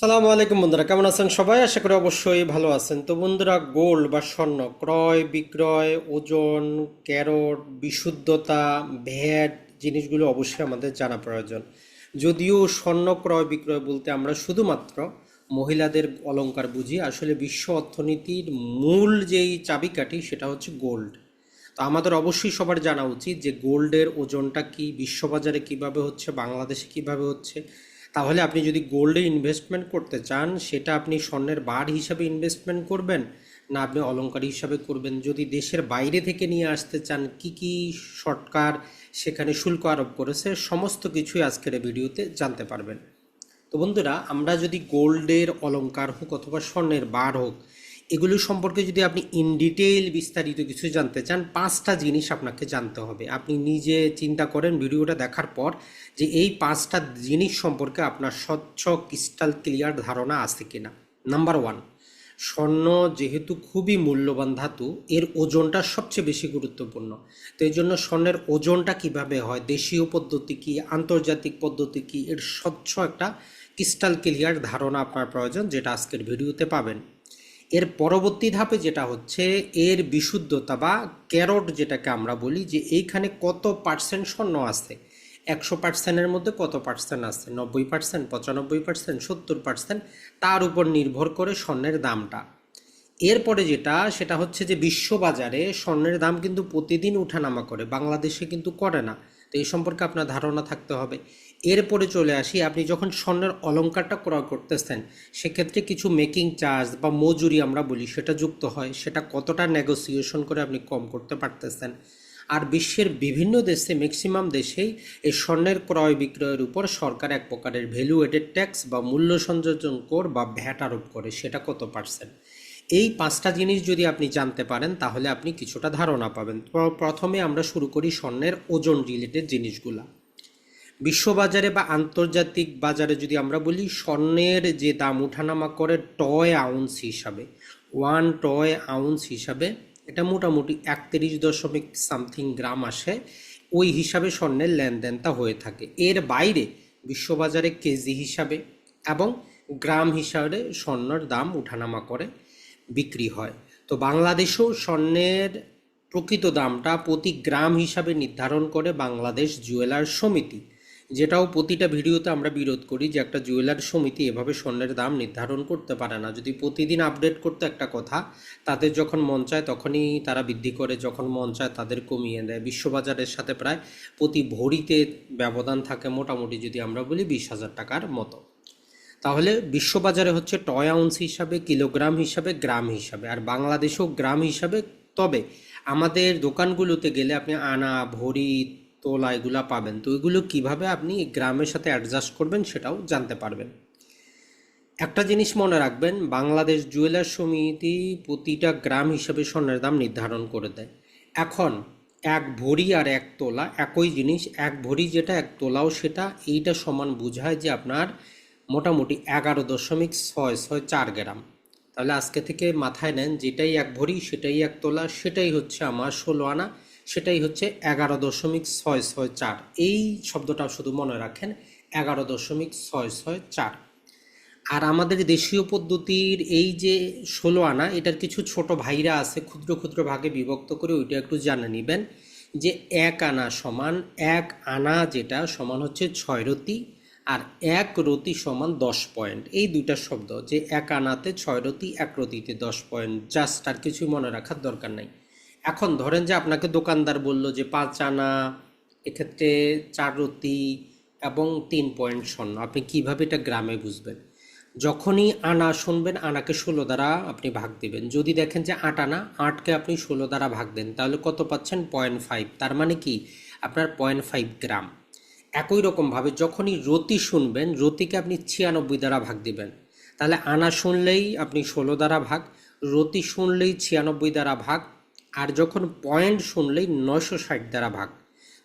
সালামু আলাইকুম বন্ধুরা, কেমন আছেন সবাই? আশা করি অবশ্যই ভালো আছেন। তো বন্ধুরা, গোল্ড বা স্বর্ণ, ক্রয়, বিক্রয়, ওজন, ক্যারট, বিশুদ্ধতা ভ্যাট জিনিসগুলো অবশ্যই আমাদের জানা প্রয়োজন। যদিও স্বর্ণ, ক্রয়, বিক্রয় বলতে আমরা শুধুমাত্র মহিলাদের অলংকার বুঝি, আসলে বিশ্ব অর্থনীতির মূল যেই চাবিকাঠি সেটা হচ্ছে গোল্ড। তো আমাদের অবশ্যই সবার জানা উচিত যে গোল্ডের ওজনটা কি, বিশ্ববাজারে কীভাবে হচ্ছে, বাংলাদেশে কীভাবে হচ্ছে তাহলে আপনি যদি গোল্ডে ইনভেস্টমেন্ট করতে চান, সেটা আপনি স্বর্ণের বার হিসাবে ইনভেস্টমেন্ট করবেন, না আপনি অলঙ্কার হিসাবে করবেন। যদি দেশের বাইরে থেকে নিয়ে আসতে চান, কি কি সরকার সেখানে শুল্ক আরোপ করেছে, সমস্ত কিছুই আজকের ভিডিওতে জানতে পারবেন। তো বন্ধুরা, আমরা যদি গোল্ডের অলঙ্কার হোক অথবা স্বর্ণের বার হোক এগুলো সম্পর্কে যদি আপনি ইন ডিটেইল বিস্তারিত কিছু জানতে চান, পাঁচটা জিনিস আপনাকে জানতে হবে। আপনি নিজে চিন্তা করেন ভিডিওটা দেখার পর যে এই পাঁচটা জিনিস সম্পর্কে আপনার স্বচ্ছ ক্রিস্টাল ক্লিয়ার ধারণা আছে কিনা। নাম্বার ওয়ান স্বর্ণ যেহেতু খুবই মূল্যবান ধাতু, এর ওজনটা সবচেয়ে বেশি গুরুত্বপূর্ণ। তো এই জন্য স্বর্ণের ওজনটা কীভাবে হয়, দেশীয় পদ্ধতি কি, আন্তর্জাতিক পদ্ধতি কি, এর স্বচ্ছ একটা ক্রিস্টাল ক্লিয়ার ধারণা আপনার প্রয়োজন, যেটা আজকের ভিডিওতে পাবেন। এর পরবর্তী ধাপে যেটা হচ্ছে, এর বিশুদ্ধতা বা ক্যারট যেটাকে আমরা বলি, যে এইখানে কত পার্সেন্ট স্বর্ণ আছে? একশো পার্সেন্টের মধ্যে কত পার্সেন্ট আছে? নব্বই পার্সেন্ট পঁচানব্বই পার্সেন্ট সত্তর পার্সেন্ট তার উপর নির্ভর করে স্বর্ণের দামটা। এরপরে যেটা, সেটা হচ্ছে যে বিশ্ববাজারে স্বর্ণের দাম কিন্তু প্রতিদিন উঠানামা করে, বাংলাদেশে কিন্তু করে না। তো এই সম্পর্কে আপনার ধারণা থাকতে হবে। এরপরে চলে আসি, আপনি যখন স্বর্ণের অলঙ্কারটা ক্রয় করতেছেন, সেক্ষেত্রে কিছু মেকিং চার্জ বা মজুরি আমরা বলি, সেটা যুক্ত হয়, সেটা কতটা নেগোসিয়েশন করে আপনি কম করতে পারতেছেন। আর বিশ্বের বিভিন্ন দেশে ম্যাক্সিমাম দেশেই এই স্বর্ণের ক্রয় বিক্রয়ের উপর সরকার এক প্রকারের ভ্যালু এডেড ট্যাক্স বা মূল্য সংযোজন কর বা ভ্যাট আরোপ করে, সেটা কত পার্সেন্ট এই পাঁচটা জিনিস যদি আপনি জানতে পারেন, তাহলে আপনি কিছুটা ধারণা পাবেন। প্রথমে আমরা শুরু করি স্বর্ণের ওজন রিলেটেড জিনিসগুলা। বিশ্ববাজারে বা আন্তর্জাতিক বাজারে যদি আমরা বলি, স্বর্ণের যে দাম ওঠানামা করে টয় আউন্স হিসাবে, ওয়ান টয় আউন্স হিসাবে, এটা মোটামুটি একত্রিশ দশমিক সামথিং গ্রাম আসে, ওই হিসাবে স্বর্ণের লেনদেনটা হয়ে থাকে। এর বাইরে বিশ্ববাজারে কেজি হিসাবে এবং গ্রাম হিসাবে স্বর্ণের দাম ওঠানামা করে বিক্রি হয়। তো বাংলাদেশেও স্বর্ণের প্রকৃত দামটা প্রতি গ্রাম হিসাবে নির্ধারণ করে বাংলাদেশ জুয়েলার সমিতি। যেটাও প্রতিটা ভিডিওতে আমরা বিরোধ করি যে একটা জুয়েলার সমিতি এভাবে স্বর্ণের দাম নির্ধারণ করতে পারে না। যদি প্রতিদিন আপডেট করতে একটা কথা, তাদের যখন মন চায় তখনই তারা বৃদ্ধি করে, যখন মন চায় তাদের কমিয়ে দেয়। বিশ্ববাজারের সাথে প্রায় প্রতি ভরিতে ব্যবধান থাকে মোটামুটি যদি আমরা বলি বিশ হাজার টাকার মতো। তাহলে বিশ্ববাজারে হচ্ছে টয় আউন্স হিসাবে, কিলোগ্রাম হিসাবে, গ্রাম হিসাবে। আর বাংলাদেশেও গ্রাম হিসাবে, তবে আমাদের দোকানগুলোতে গেলে আপনি আনা, ভরি তোলা এগুলো পাবেন। তো এগুলো কীভাবে আপনি গ্রামের সাথে অ্যাডজাস্ট করবেন সেটাও জানতে পারবেন। একটা জিনিস মনে রাখবেন, বাংলাদেশ জুয়েলার সমিতি প্রতিটা গ্রাম হিসাবে স্বর্ণের দাম নির্ধারণ করে দেয়। এখন এক ভরি আর এক তোলা, একই জিনিস, এক ভরি যেটা, এক তোলাও সেটা, এইটা সমান বোঝায় যে আপনার মোটামুটি এগারো দশমিক ছয় ছয় চার গ্রাম। তাহলে আজকে থেকে মাথায় নেন, যেটাই এক ভরি, সেটাই এক তোলা, সেটাই হচ্ছে আমার ষোলো আনা। সেটাই হচ্ছে এগারো দশমিক ছয় ছয় চার। এই শব্দটা শুধু মনে রাখেন, এগারো দশমিক ছয় ছয় চার। আর আমাদের দেশীয় পদ্ধতির এই যে ষোলো আনা, এটার কিছু ছোট ভাইরা আছে, ক্ষুদ্র ক্ষুদ্র ভাগে বিভক্ত করে ওইটা একটু জানে নেবেন, যে এক আনা সমান এক আনা যেটা সমান হচ্ছে ছয় রতি, আর এক রতি সমান দশ পয়েন্ট। এই দুইটা শব্দ, যে এক আনাতে ছয় রতি, এক রতিতে দশ পয়েন্ট, জাস্ট আর কিছুই মনে রাখার দরকার নাই। এখন ধরেন যে আপনাকে দোকানদার বলল যে পাঁচ আনা, এক্ষেত্রে চার রতি এবং তিন পয়েন্ট স্বর্ণ। আপনি কীভাবে এটা গ্রামে বুঝবেন? যখনই আনা শুনবেন, আনাকে ষোলো দ্বারা আপনি ভাগ দিবেন। যদি দেখেন যে আট আনা, আটকে আপনি ষোলো দ্বারা ভাগ দেন, তাহলে কত পাচ্ছেন? Point five. তার মানে কি? আপনার পয়েন্ট ফাইভ গ্রাম। একই রকমভাবে যখনই রতি শুনবেন রতিকে আপনি ছিয়ানব্বই দ্বারা ভাগ দিবেন। তাহলে আনা শুনলেই আপনি ষোলো দ্বারা ভাগ রতি শুনলেই ছিয়ানব্বই দ্বারা ভাগ আর যখন পয়েন্ট শুনলেই নয়শো ষাট দ্বারা ভাগ।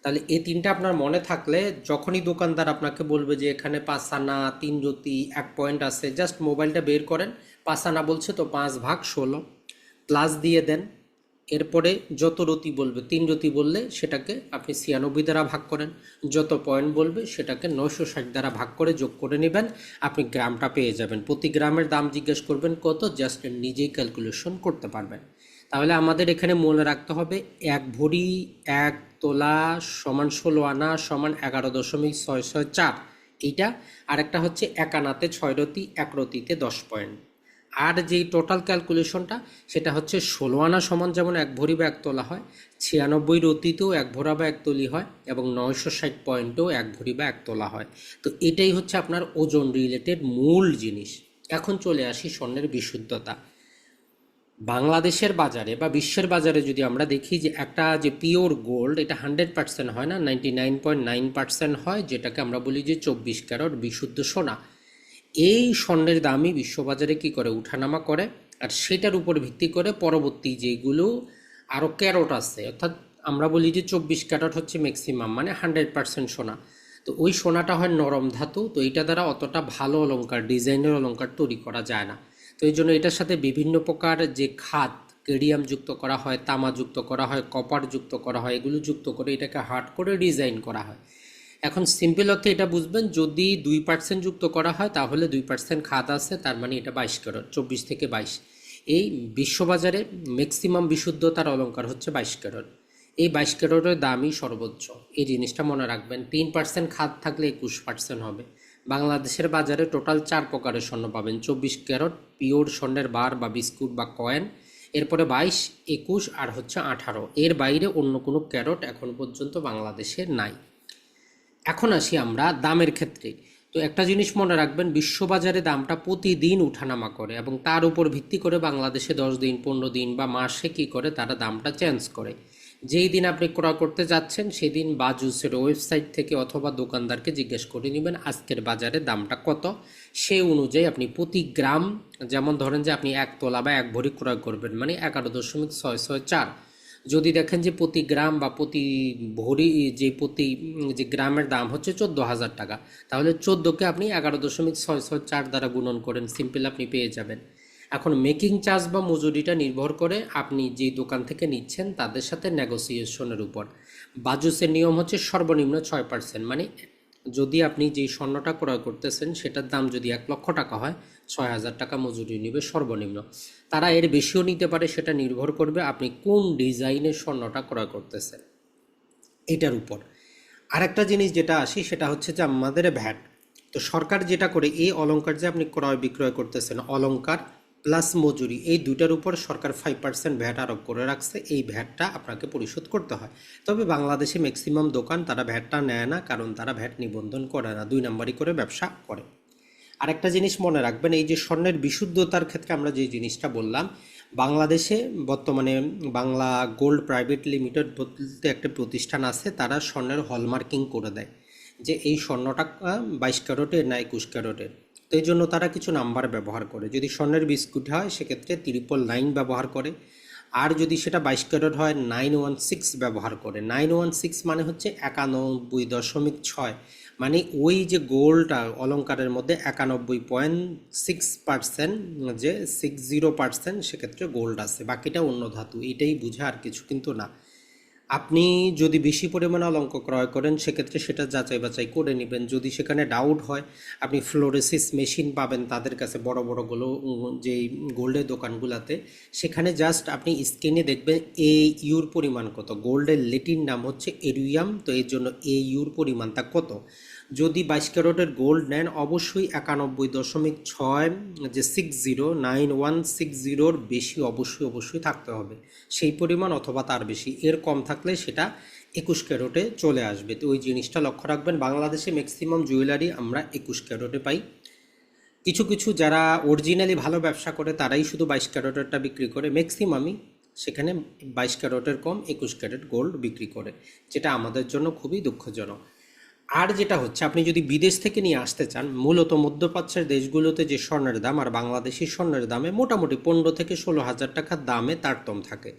তাহলে এই তিনটা আপনার মনে থাকলে যখনই দোকানদার আপনাকে বলবে যে এখানে পাঁচ আনা তিন রতি এক পয়েন্ট আছে জাস্ট মোবাইলটা বের করেন পাঁচ আনা বলছে তো পাঁচ ভাগ ষোলো। প্লাস দিয়ে দেন, এরপরে যত রতি বলবে, তিন রতি বললে সেটাকে আপনি ছিয়ানব্বই দ্বারা ভাগ করেন। যত পয়েন্ট বলবে সেটাকে নয়শো ষাট দ্বারা ভাগ করে যোগ করে নেবেন, আপনি গ্রামটা পেয়ে যাবেন। প্রতি গ্রামের দাম জিজ্ঞেস করবেন কত জাস্ট নিজেই ক্যালকুলেশন করতে পারবেন। তাহলে আমাদের এখানে মনে রাখতে হবে এক ভরি, এক তোলা, সমান ষোলো আনা, সমান এগারো দশমিক ছয় ছয় চার। এইটা আরেকটা হচ্ছে এক আনাতে ছয় রতি, এক রতিতে দশ পয়েন্ট। আর যেই টোটাল ক্যালকুলেশনটা সেটা হচ্ছে ষোলো আনা সমান যেমন এক ভরি বা এক তোলা হয়, ছিয়ানব্বই রতিতেও এক ভরা বা এক তলি হয় এবং নয়শো ষাট পয়েন্টেও এক ভরি বা এক তোলা হয়। তো এটাই হচ্ছে আপনার ওজন রিলেটেড মূল জিনিস। এখন চলে আসি স্বর্ণের বিশুদ্ধতা। বাংলাদেশের বাজারে বা বিশ্বের বাজারে যদি আমরা দেখি যে একটা যে পিওর গোল্ড, এটা হান্ড্রেড পার্সেন্ট হয় না, ninety nine point nine percent হয়, যেটাকে আমরা বলি যে চব্বিশ ক্যারট বিশুদ্ধ সোনা। এই স্বর্ণের দামই বিশ্ববাজারে কি করে? উঠানামা করে। আর সেটার উপর ভিত্তি করে পরবর্তী যেগুলো আরও ক্যারট আছে, অর্থাৎ আমরা বলি যে চব্বিশ ক্যারট হচ্ছে ম্যাক্সিমাম মানে হান্ড্রেড পার্সেন্ট সোনা। তো ওই সোনাটা হয় নরম ধাতু, তো এইটা দ্বারা অতটা ভালো অলঙ্কার ডিজাইনের অলঙ্কার তৈরি করা যায় না। তো এই জন্য এটার সাথে বিভিন্ন প্রকার যে খাত কেডিয়াম যুক্ত করা হয়, তামা যুক্ত করা হয়, কপার যুক্ত করা হয়, এগুলো যুক্ত করে এটাকে হার্ড করে ডিজাইন করা হয়। এখন সিম্পল অর্থে এটা বুঝবেন, যদি দুই পার্সেন্ট যুক্ত করা হয়, তাহলে দুই পার্সেন্ট খাত আছে, তার মানে এটা বাইশ ক্যারট, চব্বিশ থেকে বাইশ। এই বিশ্ববাজারে ম্যাক্সিমাম বিশুদ্ধতার অলঙ্কার হচ্ছে বাইশ ক্যারট। এই বাইশ ক্যারটের দামই সর্বোচ্চ। এই জিনিসটা মনে রাখবেন, তিন পার্সেন্ট খাত থাকলে একুশ পার্সেন্ট হবে। বাংলাদেশের বাজারে টোটাল চার প্রকারের স্বর্ণ পাবেন। চব্বিশ ক্যারট, পিওর স্বর্ণের বার বা বিস্কুট বা কয়েন, এরপরে বাইশ, একুশ আর হচ্ছে আঠারো। এর বাইরে অন্য কোনো ক্যারট এখন পর্যন্ত বাংলাদেশে নাই। এখন আসি আমরা দামের ক্ষেত্রে। তো একটা জিনিস মনে রাখবেন, বিশ্ববাজারে দামটা প্রতিদিন উঠানামা করে এবং তার উপর ভিত্তি করে বাংলাদেশে দশ দিন, পনেরো দিন বা মাসে কি করে তারা দামটা চেঞ্জ করে। যেই দিন আপনি ক্রয় করতে যাচ্ছেন, সেদিন বাজুসের ওয়েবসাইট থেকে অথবা দোকানদারকে জিজ্ঞেস করে নেবেন, আজকের বাজারে দামটা কত? সেই অনুযায়ী আপনি প্রতি গ্রাম, যেমন ধরেন যে আপনি এক তোলা বা এক ভরি ক্রয় করবেন মানে এগারো দশমিক ছয় ছয় চার। যদি দেখেন যে প্রতি গ্রাম বা প্রতি ভরি যে প্রতি যে গ্রামের দাম হচ্ছে চোদ্দ হাজার টাকা, তাহলে চোদ্দোকে আপনি এগারো দশমিক ছয় ছয় চার দ্বারা গুণন করেন, সিম্পল আপনি পেয়ে যাবেন। এখন মেকিং চার্জ বা মজুরিটা নির্ভর করে আপনি যেই দোকান থেকে নিচ্ছেন তাদের সাথে নেগোসিয়েশনের উপর। বাজুসের নিয়ম হচ্ছে সর্বনিম্ন ছয় পার্সেন্ট মানে যদি আপনি যেই স্বর্ণটা ক্রয় করতেছেন সেটার দাম যদি এক লক্ষ টাকা হয়, ছয় হাজার টাকা মজুরি নেবে সর্বনিম্ন। তারা এর বেশিও নিতে পারে, সেটা নির্ভর করবে আপনি কোন ডিজাইনের স্বর্ণটা ক্রয় করতেছেন। এটার উপর। আরেকটা জিনিস যেটা আসি, সেটা হচ্ছে যে আমাদের ভ্যাট। তো সরকার যেটা করে, এই অলংকার যে আপনি ক্রয় বিক্রয় করতেছেন, অলংকার প্লাস মজুরি, এই দুটার উপর সরকার ফাইভ পার্সেন্ট ভ্যাট আরোপ করে রাখছে, এই ভ্যাটটা আপনাকে পরিশোধ করতে হয়। তবে বাংলাদেশে ম্যাক্সিমাম দোকান তারা ভ্যাটটা নেয় না, কারণ তারা ভ্যাট নিবন্ধন করে না, দুই নাম্বারই করে ব্যবসা করে। আরেকটা জিনিস মনে রাখবেন, এই যে স্বর্ণের বিশুদ্ধতার ক্ষেত্রে আমরা যে জিনিসটা বললাম, বাংলাদেশে বর্তমানে বাংলা গোল্ড প্রাইভেট লিমিটেড বলতে একটা প্রতিষ্ঠান আছে, তারা স্বর্ণের হলমার্কিং করে দেয়। যে এই স্বর্ণটা বাইশ ক্যারোটের না একুশ ক্যারোটের। তো এই জন্য তারা কিছু নাম্বার ব্যবহার করে। যদি স্বর্ণের বিস্কুট হয়, সেক্ষেত্রে ত্রিপল নাইন ব্যবহার করে। আর যদি সেটা বাইশ ক্যারট হয় নাইন ওয়ান সিক্স ব্যবহার করে। নাইন ওয়ান সিক্স মানে হচ্ছে একানব্বই দশমিক ছয়। মানে ওই যে গোল্ডটা অলঙ্কারের মধ্যে একানব্বই পয়েন্ট সিক্স পার্সেন্ট যে সিক্স জিরো পার্সেন্ট সেক্ষেত্রে গোল্ড আছে। বাকিটা অন্য ধাতু। এটাই বুঝে আর কিছু কিন্তু না। আপনি যদি বেশি পরিমাণে অলঙ্ক ক্রয় করেন, সেক্ষেত্রে সেটা যাচাই বাছাই করে নেবেন। যদি সেখানে ডাউট হয়, আপনি ফ্লোরেসিস মেশিন পাবেন তাদের কাছে, বড় বড়গুলো যেই গোল্ডের দোকানগুলোতে। সেখানে জাস্ট আপনি স্ক্রিনে দেখবেন এ ইউর পরিমাণ কত। গোল্ডের লেটিন নাম হচ্ছে এরিয়াম তো এর জন্য এ ইউর পরিমাণটা কত। যদি বাইশ ক্যারোটের গোল্ড নেন, অবশ্যই একানব্বই দশমিক ছয়, যে six zero nine one six জিরোর বেশি অবশ্যই অবশ্যই থাকতে হবে। সেই পরিমাণ অথবা তার বেশি। এর কম থাকলে সেটা একুশ ক্যারোটে চলে আসবে। তো ওই জিনিসটা লক্ষ্য রাখবেন, বাংলাদেশে ম্যাক্সিমাম জুয়েলারি আমরা একুশ ক্যারোটে পাই। কিছু কিছু যারা অরিজিনালি ভালো ব্যবসা করে, তারাই শুধু বাইশ ক্যারোটেরটা বিক্রি করে। ম্যাক্সিমামই সেখানে বাইশ ক্যারোটের কম একুশ ক্যারেট গোল্ড বিক্রি করে, যেটা আমাদের জন্য খুবই দুঃখজনক। আর যেটা হচ্ছে, আপনি যদি বিদেশ থেকে নিয়ে আসতে চান, মূলত মধ্যপ্রাচ্যের দেশগুলোতে যে স্বর্ণের দাম আর বাংলাদেশি স্বর্ণের দামে মোটামুটি পনেরো থেকে ষোলো হাজার টাকার দামে তারতম থাকে।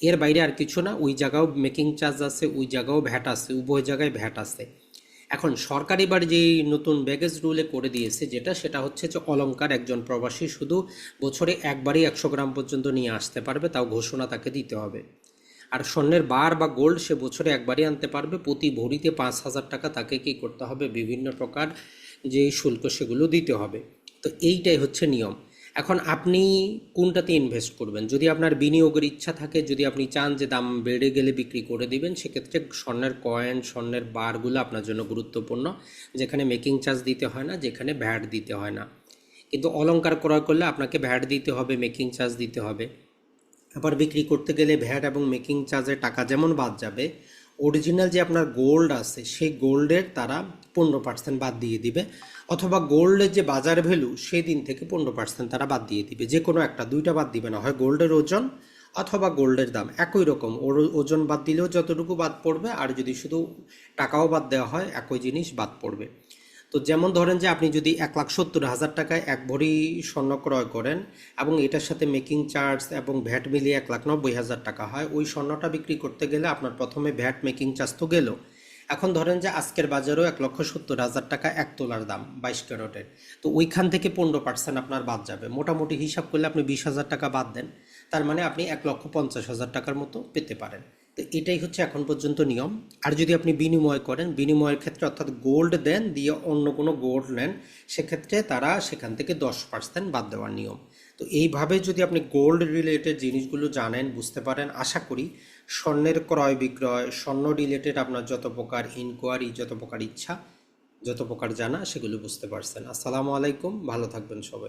এর বাইরে আর কিছু না, ওই জায়গাও মেকিং চার্জ আছে, ওই জায়গাও ভ্যাট আছে, উভয় জায়গায় ভ্যাট আছে। এখন সরকার এবার যেই নতুন ব্যাগেজ রুলে করে দিয়েছে, যেটা সেটা হচ্ছে যে অলঙ্কার একজন প্রবাসী শুধু বছরে একবারই একশো গ্রাম পর্যন্ত নিয়ে আসতে পারবে, তাও ঘোষণা তাকে দিতে হবে। আর স্বর্ণের বার বা গোল্ড সে বছরে একবারই আনতে পারবে। প্রতি ভরিতে পাঁচ হাজার টাকা তাকে কি করতে হবে? বিভিন্ন প্রকার যে শুল্ক সেগুলো দিতে হবে। তো এইটাই হচ্ছে নিয়ম। এখন আপনি কোনটাতে ইনভেস্ট করবেন? যদি আপনার বিনিয়োগের ইচ্ছা থাকে, যদি আপনি চান যে দাম বেড়ে গেলে বিক্রি করে দিবেন, সেক্ষেত্রে স্বর্ণের কয়েন স্বর্ণের বারগুলো আপনার জন্য গুরুত্বপূর্ণ। যেখানে মেকিং চার্জ দিতে হয় না, যেখানে ভ্যাট দিতে হয় না। কিন্তু অলংকার ক্রয় করলে আপনাকে ভ্যাট দিতে হবে মেকিং চার্জ দিতে হবে। আবার বিক্রি করতে গেলে ভ্যাট এবং মেকিং চার্জের টাকা যেমন বাদ যাবে অরিজিনাল যে আপনার গোল্ড আছে, সেই গোল্ডের তারা পনেরো পার্সেন্ট বাদ দিয়ে দিবে, অথবা গোল্ডের যে বাজার ভ্যালু সেই দিন থেকে পনেরো পার্সেন্ট তারা বাদ দিয়ে দিবে। যে কোনো একটা, দুইটা বাদ দিবে না, হয় গোল্ডের ওজন অথবা গোল্ডের দাম। একই রকম, ওর ওজন বাদ দিলেও যতটুকু বাদ পড়বে, আর যদি শুধু টাকাও বাদ দেওয়া হয়, একই জিনিস বাদ পড়বে। তো যেমন ধরেন যে আপনি যদি এক লাখ সত্তর হাজার টাকায় এক ভরি স্বর্ণ ক্রয় করেন এবং এটার সাথে মেকিং চার্জ এবং ভ্যাট মিলিয়ে এক লাখ নব্বই হাজার টাকা হয়, ওই স্বর্ণটা বিক্রি করতে গেলে আপনার প্রথমে ভ্যাট মেকিং চার্জ তো গেল। এখন ধরেন যে আজকের বাজারেও এক লক্ষ সত্তর হাজার টাকা এক তোলার দাম বাইশ ক্যারটের তো ওইখান থেকে পনেরো পার্সেন্ট আপনার বাদ যাবে। মোটামুটি হিসাব করলে আপনি বিশ হাজার টাকা বাদ দেন। তার মানে আপনি এক লক্ষ পঞ্চাশ হাজার টাকার মতো পেতে পারেন। তো এটাই হচ্ছে এখন পর্যন্ত নিয়ম। আর যদি আপনি বিনিময় করেন, বিনিময়ের ক্ষেত্রে অর্থাৎ গোল্ড দেন দিয়ে অন্য কোনো গোল্ড নেন, সেক্ষেত্রে তারা সেখান থেকে দশ পার্সেন্ট বাদ দেওয়ার নিয়ম। তো এইভাবে যদি আপনি গোল্ড রিলেটেড জিনিসগুলো জানেন, বুঝতে পারেন, আশা করি স্বর্ণের ক্রয় বিক্রয়, স্বর্ণ রিলেটেড আপনার যত প্রকার ইনকোয়ারি যত প্রকার ইচ্ছা, যত প্রকার জানা, সেগুলো বুঝতে পারছেন। আসসালামু আলাইকুম, ভালো থাকবেন সবাই।